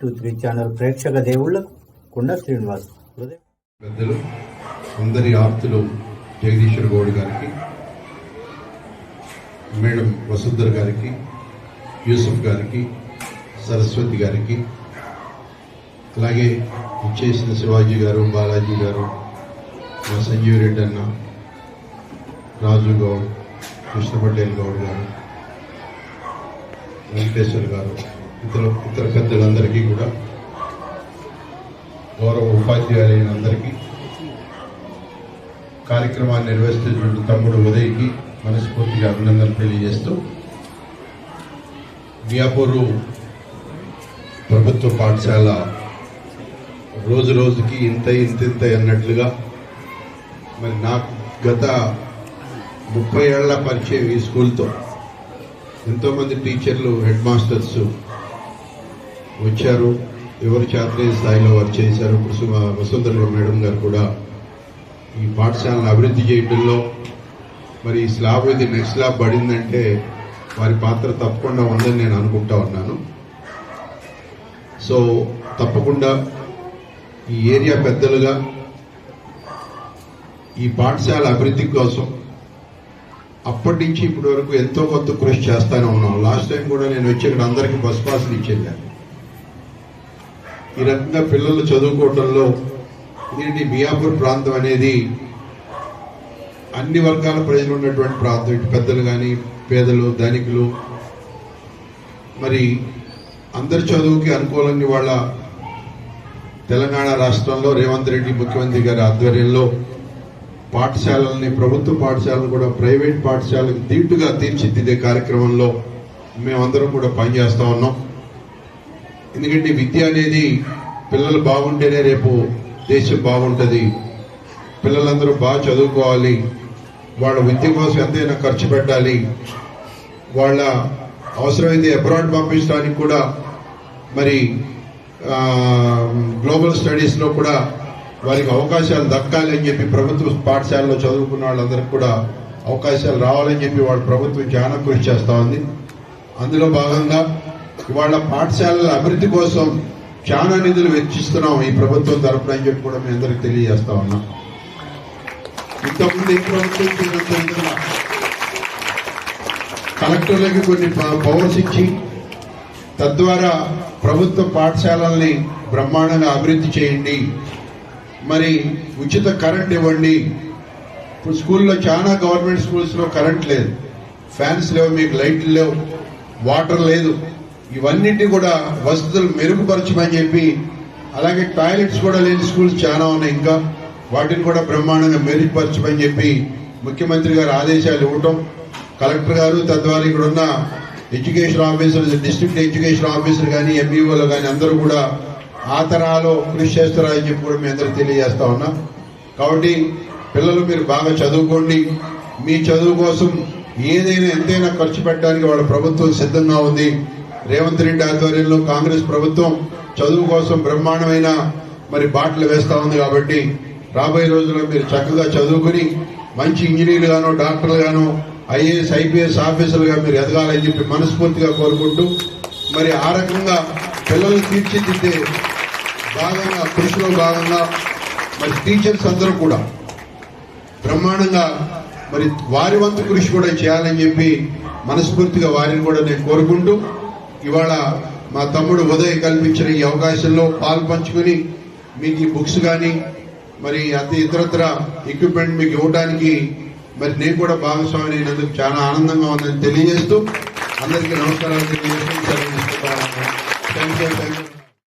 Three channel ప్రేక్షక దేవుళ్ళకు కుండ శ్రీనివాస్ పెద్దలు అందరి ఆర్తులు జగదీశ్వర గౌడ్ గారికి మేడం వసుంధర్ గారికి యూసుఫ్ గారికి సరస్వతి గారికి అలాగే ఇచ్చేసిన శివాజీ గారు బాలాజీ గారు మా సంజీవ్ రెడ్డి అన్న రాజు గౌడ్ కృష్ణ పటేల్ గౌడ్ గారు వెంకటేశ్వర్ గారు ఇతర ఇతర పెద్దలందరికీ కూడా గౌరవ ఉపాధ్యాయులైన అందరికీ కార్యక్రమాన్ని నిర్వహిస్తున్నటువంటి తమ్ముడు ఉదయ్కి మనస్ఫూర్తిగా అభినందనలు తెలియజేస్తూ మియాపూరు ప్రభుత్వ పాఠశాల రోజు రోజుకి ఇంత ఇంత ఇంత అన్నట్లుగా మరి నాకు గత ముప్పై ఏళ్ళ పరిచయం ఈ స్కూల్తో. ఎంతోమంది టీచర్లు హెడ్ మాస్టర్స్ వచ్చారు. ఎవరు శాస్త్రీయ స్థాయిలో వారు చేశారు. కుసుమ వసుంధర మేడం గారు కూడా ఈ పాఠశాలను అభివృద్ధి చేయడంలో మరి ఈ స్లాబ్ ఇది నెక్స్ట్ స్లాబ్ పడిందంటే వారి పాత్ర తప్పకుండా ఉందని నేను అనుకుంటా ఉన్నాను. సో తప్పకుండా ఈ ఏరియా పెద్దలుగా ఈ పాఠశాల అభివృద్ధి కోసం అప్పటి నుంచి ఇప్పటి వరకు ఎంతో కొంత కృషి చేస్తానే ఉన్నాం. లాస్ట్ టైం కూడా నేను వచ్చి ఇక్కడ అందరికీ బస్ పాసులు ఇచ్చేదాన్ని. ఈ రకంగా పిల్లలు చదువుకోవటంలో ఇదేంటి మియాపూర్ ప్రాంతం అనేది అన్ని వర్గాల ప్రజలు ఉన్నటువంటి ప్రాంతం. ఇటు పెద్దలు కానీ పేదలు ధనికులు. మరి అందరి చదువుకి అనుకూలంగా వాళ్ళ తెలంగాణ రాష్ట్రంలో రేవంత్ రెడ్డి ముఖ్యమంత్రి గారి ఆధ్వర్యంలో పాఠశాలల్ని ప్రభుత్వ పాఠశాలను కూడా ప్రైవేట్ పాఠశాలకు దీటుగా తీర్చిదిద్దే కార్యక్రమంలో మేమందరం కూడా పనిచేస్తూ ఉన్నాం. ఎందుకంటే విద్య అనేది పిల్లలు బాగుంటేనే రేపు దేశం బాగుంటుంది. పిల్లలందరూ బాగా చదువుకోవాలి. వాళ్ళ విద్య కోసం ఎంతైనా ఖర్చు పెట్టాలి. వాళ్ళ అవసరమైతే అబ్రాడ్ పంపించడానికి కూడా మరి గ్లోబల్ స్టడీస్లో కూడా వారికి అవకాశాలు దక్కాలి అని చెప్పి ప్రభుత్వ పాఠశాలలో చదువుకున్న వాళ్ళందరికీ కూడా అవకాశాలు రావాలని చెప్పి వాళ్ళ ప్రభుత్వం చాలా కృషి చేస్తూ ఉంది. అందులో భాగంగా ఇవాళ పాఠశాలల అభివృద్ధి కోసం చాలా నిధులు వెచ్చిస్తున్నాం ఈ ప్రభుత్వం తరఫున అని చెప్పి కూడా మీ అందరికి తెలియజేస్తా ఉన్నాం. ఇంతకుముందు ఈ ప్రభుత్వం కలెక్టర్లకి కొన్ని పవర్స్ ఇచ్చి తద్వారా ప్రభుత్వ పాఠశాలల్ని బ్రహ్మాండంగా అభివృద్ధి చేయండి. మరి ఉచిత కరెంట్ ఇవ్వండి. ఇప్పుడు స్కూల్లో చాలా గవర్నమెంట్ స్కూల్స్లో కరెంట్ లేదు. ఫ్యాన్స్ లేవు మీకు లైట్లు లేవు వాటర్ లేదు. ఇవన్నిటి కూడా వసతులు మెరుగుపరచమని చెప్పి అలాగే టాయిలెట్స్ కూడా లేని స్కూల్స్ చాలా ఉన్నాయి ఇంకా. వాటిని కూడా బ్రహ్మాండంగా మెరుగుపరచమని చెప్పి ముఖ్యమంత్రి గారు ఆదేశాలు ఇవ్వటం కలెక్టర్ గారు తద్వారా ఇక్కడ ఉన్న education officer district education officer కానీ ఎంఈఓలు కానీ అందరూ కూడా ఆ తరహాలో కృషి చేస్తారని చెప్పి కూడా మీ అందరికి తెలియజేస్తా ఉన్నా. కాబట్టి పిల్లలు మీరు బాగా చదువుకోండి. మీ చదువు కోసం ఏదైనా ఎంతైనా ఖర్చు పెట్టడానికి వాళ్ళ ప్రభుత్వం సిద్ధంగా ఉంది. రేవంత్ రెడ్డి ఆధ్వర్యంలో కాంగ్రెస్ ప్రభుత్వం చదువు కోసం బ్రహ్మాండమైన మరి బాటలు వేస్తా ఉంది కాబట్టి రాబోయే రోజుల్లో మీరు చక్కగా చదువుకుని మంచి ఇంజనీర్లు గాను డాక్టర్లు గాను ఐఏఎస్ ఐపీఎస్ ఆఫీసర్లుగా మీరు ఎదగాలని చెప్పి మనస్ఫూర్తిగా కోరుకుంటూ మరి ఆ రకంగా పిల్లలు తీర్చిదిద్దే భాగంగా కృషిలో భాగంగా మరి టీచర్స్ అందరూ కూడా బ్రహ్మాండంగా మరి వారి వంతు కృషి కూడా చేయాలని చెప్పి మనస్ఫూర్తిగా వారిని కూడా నేను కోరుకుంటూ ఇవాళ మా తమ్ముడు ఉదయ్ కల్పించిన ఈ అవకాశంలో పాలు పంచుకుని మీకు ఈ బుక్స్ కానీ మరి అతి ఇతరత్ర ఎక్విప్మెంట్ మీకు ఇవ్వడానికి మరి నేను కూడా భాగస్వామి అయినందుకు చాలా ఆనందంగా ఉందని తెలియజేస్తూ అందరికీ నమస్కారాలు తెలియజేస్తూ